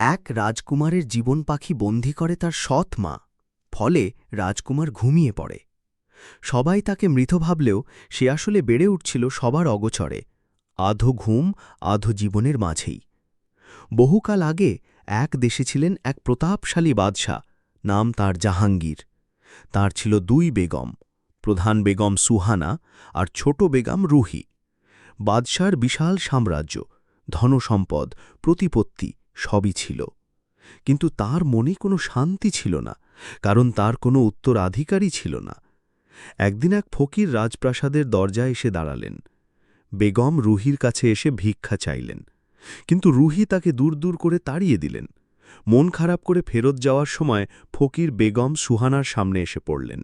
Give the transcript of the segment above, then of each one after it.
এক রাজকুমারের জীবন পাখি বন্দি করে তার সৎ মা, ফলে রাজকুমার ঘুমিয়ে পড়ে। সবাই তাকে মৃত ভাবলেও সে আসলে বেড়ে উঠছিল সবার অগোচরে, আধো ঘুম, আধো জীবনের মাঝেই। বহুকাল আগে এক দেশে ছিলেন এক প্রতাপশালী বাদশাহ, নাম তার জাহাঙ্গীর। তার ছিল দুই বেগম, প্রধান বেগম সুহানা আর ছোট বেগম রুহি। বাদশার বিশাল সাম্রাজ্য, ধনসম্পদ, প্রতিপত্তি সবই ছিল। কিন্তু তার মনে কোনো শান্তি ছিল না, কারণ তার কোনো উত্তরাধিকারী ছিল না। একদিন এক ফকির রাজপ্রাসাদের দরজায় এসে দাঁড়ালেন। বেগম রুহির কাছে এসে ভিক্ষা চাইলেন। কিন্তু রুহি তাকে দূর দূর করে তাড়িয়ে দিলেন। মন খারাপ করে ফেরত যাওয়ার সময় ফকির বেগম সুহানার সামনে এসে পড়লেন।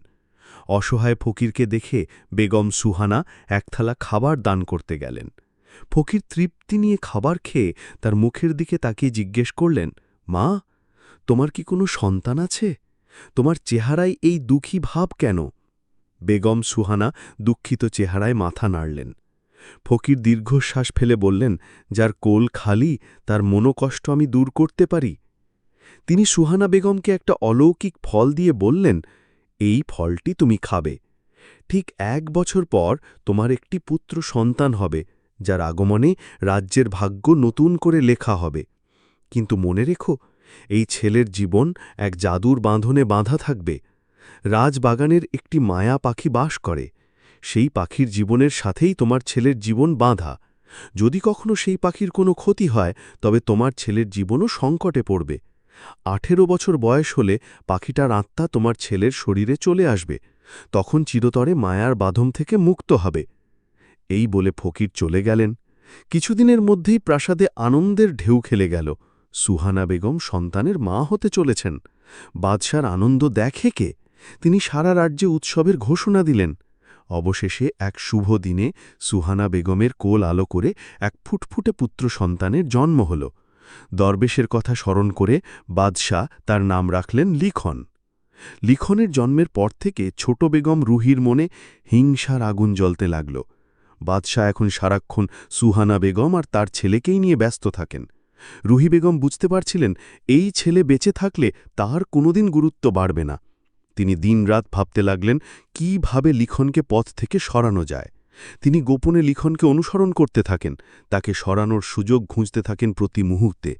অসহায় ফকিরকে দেখে বেগম সুহানা এক থালা খাবার দান করতে গেলেন। ফকির তৃপ্তি নিয়ে খাবার খেয়ে তার মুখের দিকে তাকিয়ে জিজ্ঞেস করলেন, মা, তোমার কি কোনো সন্তান আছে? তোমার চেহারায় এই দুঃখী ভাব কেন? বেগম সুহানা দুঃখিত চেহারায় মাথা নাড়লেন। ফকির দীর্ঘশ্বাস ফেলে বললেন, যার কোল খালি, তার মনোকষ্ট আমি দূর করতে পারি। তিনি সুহানা বেগমকে একটা অলৌকিক ফল দিয়ে বললেন, এই ফলটি তুমি খাবে। ঠিক এক বছর পর তোমার একটি পুত্র সন্তান হবে। যার আগমনে রাজ্যের ভাগ্য নতুন করে লেখা হবে। কিন্তু মনে রেখো, এই ছেলের জীবন এক জাদুর বাঁধনে বাঁধা থাকবে। রাজবাগানের একটি মায়া পাখি বাস করে। সেই পাখির জীবনের সাথেই তোমার ছেলের জীবন বাঁধা। যদি কখনো সেই পাখির কোনো ক্ষতি হয়, তবে তোমার ছেলের জীবনও সংকটে পড়বে। আঠেরো বছর বয়স হলে পাখিটার আত্মা তোমার ছেলের শরীরে চলে আসবে। তখন চিরতরে মায়ার বাঁধম থেকে মুক্ত হবে। এই বলে ফকির চলে গেলেন। কিছুদিনের মধ্যেই প্রাসাদে আনন্দের ঢেউ খেলে গেল। সুহানা বেগম সন্তানের মা হতে চলেছেন। বাদশার আনন্দ দেখে কে? তিনি সারা রাজ্যে উৎসবের ঘোষণা দিলেন। অবশেষে এক শুভ দিনে সুহানা বেগমের কোল আলো করে এক ফুটফুটে পুত্র সন্তানের জন্ম হল। দরবেশের কথা স্মরণ করে বাদশাহ তার নাম রাখলেন লিখন। লিখনের জন্মের পর থেকে ছোট বেগম রুহির মনে হিংসার আগুন জ্বলতে লাগল। বাদশাহ এখন সারাক্ষণ সুহানা বেগম আর তার ছেলেকেই নিয়ে ব্যস্ত থাকেন। রুহি বেগম বুঝতে পারছিলেন, এই ছেলে বেঁচে থাকলে তার কোনোদিন গুরুত্ব বাড়বে না। তিনি দিনরাত ভাবতে লাগলেন, কীভাবে লিখনকে পথ থেকে সরানো যায়। তিনি গোপনে লিখনকে অনুসরণ করতে থাকেন, তাকে সরানোর সুযোগ খুঁজতে থাকেন প্রতি মুহূর্তে।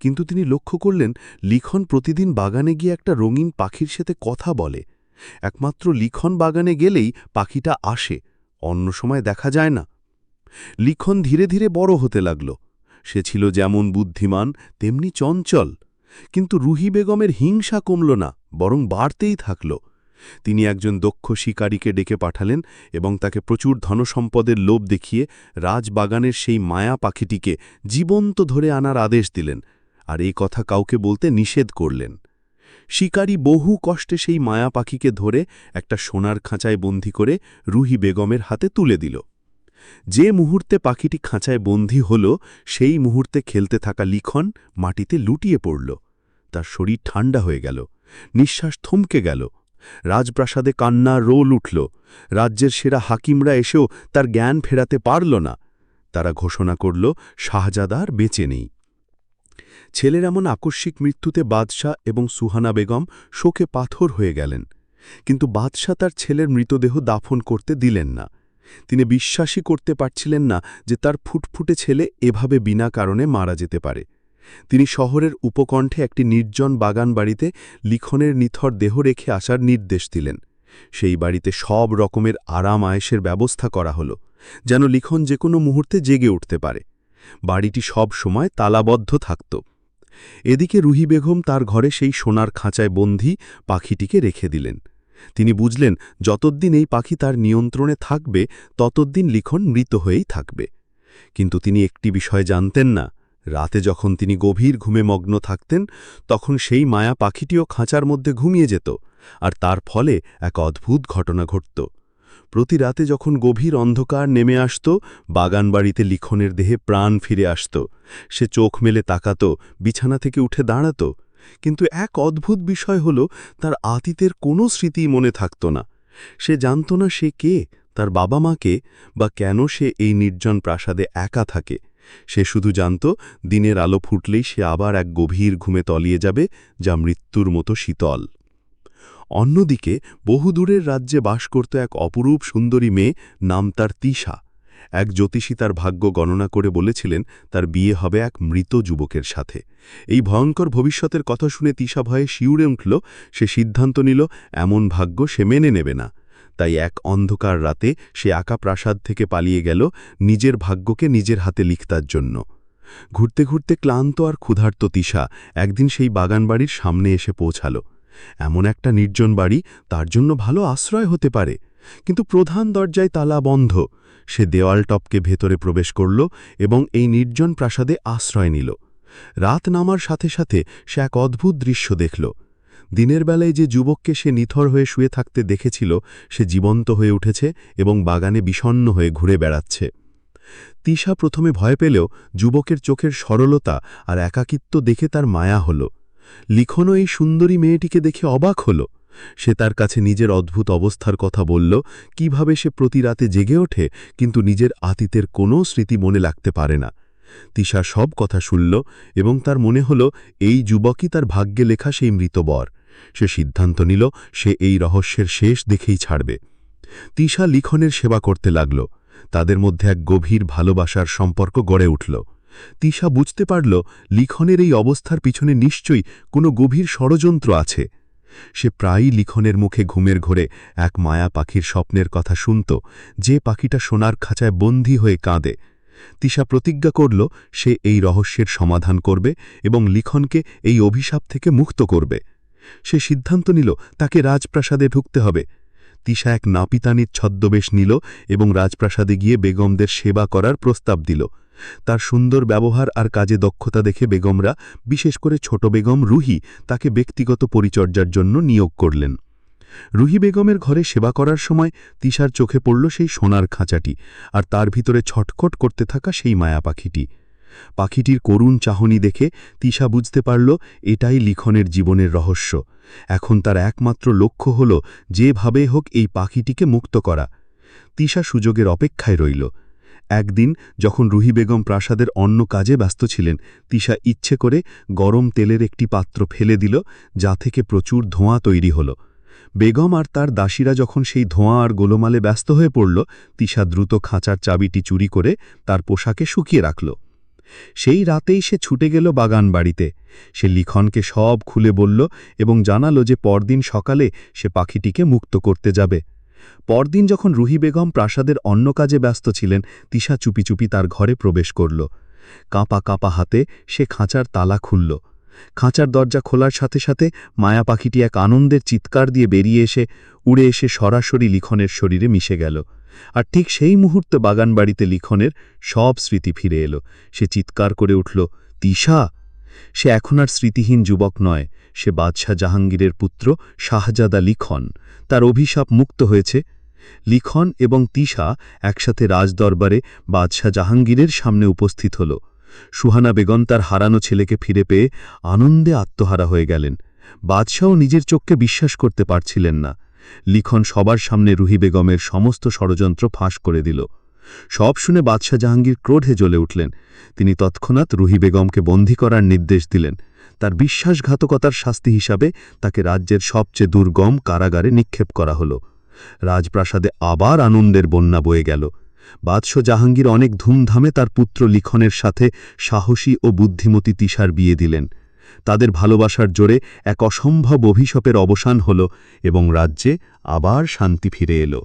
কিন্তু তিনি লক্ষ্য করলেন, লিখন প্রতিদিন বাগানে গিয়ে একটা রঙিন পাখির সাথে কথা বলে। একমাত্র লিখন বাগানে গেলেই পাখিটা আসে। অন্য সময় দেখা যায় না। লিখন ধীরে ধীরে বড় হতে লাগল। সে ছিল যেমন বুদ্ধিমান, তেমনি চঞ্চল। কিন্তু রুহি বেগমের হিংসা কমল না, বরং বাড়তেই থাকল। তিনি একজন দক্ষ শিকারীকে ডেকে পাঠালেন এবং তাকে প্রচুর ধনসম্পদের লোভ দেখিয়ে রাজবাগানের সেই মায়া পাখিটিকে জীবন্ত ধরে আনার আদেশ দিলেন। আর এই কথা কাউকে বলতে নিষেধ করলেন। শিকারী বহু কষ্টে সেই মায়া পাখিকে ধরে একটা সোনার খাঁচায় বন্দি করে রুহি বেগমের হাতে তুলে দিল। যে মুহূর্তে পাখিটি খাঁচায় বন্দী হল, সেই মুহূর্তে খেলতে থাকা লিখন মাটিতে লুটিয়ে পড়ল। তার শরীর ঠান্ডা হয়ে গেল, নিঃশ্বাস থমকে গেল। রাজপ্রাসাদে কান্না রোল উঠল। রাজ্যের সেরা হাকিমরা এসেও তার জ্ঞান ফেরাতে পারল না। তারা ঘোষণা করল শাহজাদার বেঁচে নেই। ছেলের এমন আকস্মিক মৃত্যুতে বাদশাহ এবং সুহানা বেগম শোকে পাথর হয়ে গেলেন। কিন্তু বাদশাহ তার ছেলের মৃতদেহ দাফন করতে দিলেন না। তিনি বিশ্বাসই করতে পারছিলেন না যে তার ফুটফুটে ছেলে এভাবে বিনা কারণে মারা যেতে পারে। তিনি শহরের উপকণ্ঠে একটি নির্জন বাগান বাড়িতে লিখনের নিথর দেহ রেখে আসার নির্দেশ দিলেন। সেই বাড়িতে সব রকমের আরাম আয়েসের ব্যবস্থা করা হল, যেন লিখন যে কোনো মুহূর্তে জেগে উঠতে পারে। বাড়িটি সব সময় তালাবদ্ধ থাকত। এদিকে রুহি বেগম তার ঘরে সেই সোনার খাঁচায় বন্ধি পাখিটিকে রেখে দিলেন। তিনি বুঝলেন যতদিন এই পাখি তার নিয়ন্ত্রণে থাকবে ততদিন লিখন মৃত হয়েই থাকবে। কিন্তু তিনি একটি বিষয় জানতেন না। রাতে যখন তিনি গভীর ঘুমে মগ্ন থাকতেন, তখন সেই মায়া পাখিটিও খাঁচার মধ্যে ঘুমিয়ে যেত, আর তার ফলে এক অদ্ভুত ঘটনা ঘটত। প্রতি রাতে যখন গভীর অন্ধকার নেমে আসত, বাগানবাড়িতে লিখনের দেহে প্রাণ ফিরে আসত। সে চোখ মেলে তাকাত, বিছানা থেকে উঠে দাঁড়াত। কিন্তু এক অদ্ভুত বিষয় হল, তার আতীতের কোনো স্মৃতি মনে থাকত না। সে জানত না সে কে, তার বাবা মাকে বা কেন সে এই নির্জন প্রাসাদে একা থাকে। সে শুধু জানত, দিনের আলো ফুটলেই সে আবার এক গভীর ঘুমে তলিয়ে যাবে, যা মৃত্যুর মতো শীতল। অন্যদিকে, বহুদূরের রাজ্যে বাস করত এক অপরূপ সুন্দরী মেয়ে নাম তার তিশা। এক জ্যোতিষী তার ভাগ্য গণনা করে বলেছিলেন, তার বিয়ে হবে এক মৃত যুবকের সাথে। এই ভয়ঙ্কর ভবিষ্যতের কথা শুনে তিশা ভয়ে শিউরে উঠল, সে সিদ্ধান্ত নিল, এমন ভাগ্য সে মেনে নেবে না। তাই এক অন্ধকার রাতে সে আকা প্রাসাদ থেকে পালিয়ে গেল, নিজের ভাগ্যকে নিজের হাতে লিখতার জন্য। ঘুরতে ঘুরতে ক্লান্ত আর ক্ষুধার্ত তিশা একদিন সেই বাগানবাড়ির সামনে এসে পৌঁছাল। এমন একটা নির্জন বাড়ি, তার জন্য ভালো আশ্রয় হতে পারে। কিন্তু প্রধান দরজায় তালা বন্ধ। সে দেওয়াল টপকে ভেতরে প্রবেশ করল এবং এই নির্জন প্রাসাদে আশ্রয় নিল। রাত নামার সাথে সাথে সে এক অদ্ভুত দৃশ্য দেখল। দিনের বেলায় যে যুবককে সে নিথর হয়ে শুয়ে থাকতে দেখেছিল, সে জীবন্ত হয়ে উঠেছে এবং বাগানে বিষণ্ণ হয়ে ঘুরে বেড়াচ্ছে। তিশা প্রথমে ভয় পেলেও যুবকের চোখের সরলতা আর একাকিত্ব দেখে তার মায়া হল। লিখনও এই সুন্দরী মেয়েটিকে দেখে অবাক হল। সে তার কাছে নিজের অদ্ভুত অবস্থার কথা বলল, কীভাবে সে প্রতি রাতে জেগে ওঠে, কিন্তু নিজের আতীতের কোনো স্মৃতি মনে লাগতে পারে না। তিশা সব কথা শুনল এবং তার মনে হল, এই যুবকই তার ভাগ্যে লেখা সেই মৃতবর সে সিদ্ধান্ত নিল, সে এই রহস্যের শেষ দেখেই ছাড়বে। তিশা লিখনের সেবা করতে লাগল। তাদের মধ্যে এক গভীর ভালোবাসার সম্পর্ক গড়ে উঠল। তিশা বুঝতে পারল লিখনের এই অবস্থার পিছনে নিশ্চয়ই কোনো গভীর ষড়যন্ত্র আছে। সে প্রায়ই লিখনের মুখে ঘুমের ঘোরে এক মায়া পাখির স্বপ্নের কথা শুনত, যে পাখিটা সোনার খাঁচায় বন্দী হয়ে কাঁদে। তিশা প্রতিজ্ঞা করল সে এই রহস্যের সমাধান করবে এবং লিখনকে এই অভিশাপ থেকে মুক্ত করবে। সে সিদ্ধান্ত নিল, তাকে রাজপ্রাসাদে ঢুকতে হবে। তিশা এক নাপিতানির ছদ্মবেশ নিল এবং রাজপ্রাসাদে গিয়ে বেগমদের সেবা করার প্রস্তাব দিল। তার সুন্দর ব্যবহার আর কাজে দক্ষতা দেখে বেগমরা, বিশেষ করে ছোট বেগম রুহি, তাকে ব্যক্তিগত পরিচর্যার জন্য নিয়োগ করলেন। রুহি বেগমের ঘরে সেবা করার সময় তিশার চোখে পড়ল সেই সোনার খাঁচাটি আর তার ভিতরে ছটখট করতে থাকা সেই মায়া পাখিটি। পাখিটির করুণ চাহনি দেখে তিশা বুঝতে পারল, এটাই লিখনের জীবনের রহস্য। এখন তার একমাত্র লক্ষ্য হল যেভাবে হোক এই পাখিটিকে মুক্ত করা। তিশা সুযোগের অপেক্ষায় রইল। একদিন যখন রুহি বেগম প্রাসাদের অন্য কাজে ব্যস্ত ছিলেন, তিশা ইচ্ছে করে গরম তেলের একটি পাত্র ফেলে দিল, যা থেকে প্রচুর ধোঁয়া তৈরি হল। বেগম আর তার দাসীরা যখন সেই ধোঁয়া আর গোলমালে ব্যস্ত হয়ে পড়ল, তিশা দ্রুত খাঁচার চাবিটি চুরি করে তার পোশাকে শুকিয়ে রাখল। সেই রাতেই সে ছুটে গেল বাগান বাড়িতে সে লিখনকে সব খুলে বলল এবং জানালো যে পরদিন সকালে সে পাখিটিকে মুক্ত করতে যাবে। পরদিন যখন রুহি বেগম প্রাসাদের অন্য কাজে ব্যস্ত ছিলেন, তিশা চুপি চুপি তার ঘরে প্রবেশ করল। কাঁপা কাঁপা হাতে সে খাঁচার তালা খুলল। খাঁচার দরজা খোলার সাথে সাথে মায়া পাখিটি এক আনন্দের চিৎকার দিয়ে বেরিয়ে এসে উড়ে এসে সরাসরি লিখনের শরীরে মিশে গেল। আর ঠিক সেই মুহূর্তে বাগানবাড়িতে লিখনের সব স্মৃতি ফিরে এলো। সে চিৎকার করে উঠল, তিশা সে এখন আর স্মৃতিহীন যুবক নয়, সে বাদশাহ জাহাঙ্গীরের পুত্র শাহজাদা লিখন। তার অভিশাপ মুক্ত হয়েছে। লিখন এবং তিশা একসাথে রাজদরবারে বাদশাহ জাহাঙ্গীরের সামনে উপস্থিত হল। সুহানা বেগম তার হারানো ছেলেকে ফিরে পেয়ে আনন্দে আত্মহারা হয়ে গেলেন। বাদশাহও নিজের চোখকে বিশ্বাস করতে পারছিলেন না। লিখন সবার সামনে রুহি বেগমের সমস্ত ষড়যন্ত্র ফাঁস করে দিল। সব শুনে বাদশাহ জাহাঙ্গীর ক্রোধে জ্বলে উঠলেন। তিনি তৎক্ষণাৎ রুহি বেগমকে বন্দী করার নির্দেশ দিলেন। তার বিশ্বাসঘাতকতার শাস্তি হিসাবে তাকে রাজ্যের সবচেয়ে দুর্গম কারাগারে নিক্ষেপ করা হল। রাজপ্রাসাদে আবার আনন্দের বন্যা বয়ে গেল। বাদশাহ জাহাঙ্গীর অনেক ধুমধামে তার পুত্র লিখনের সাথে সাহসী ও বুদ্ধিমতী তিসার বিয়ে দিলেন। তাদের ভালোবাসার জোরে এক অসম্ভব অভিশপের অবসান হল এবং রাজ্যে আবার শান্তি ফিরে এলো।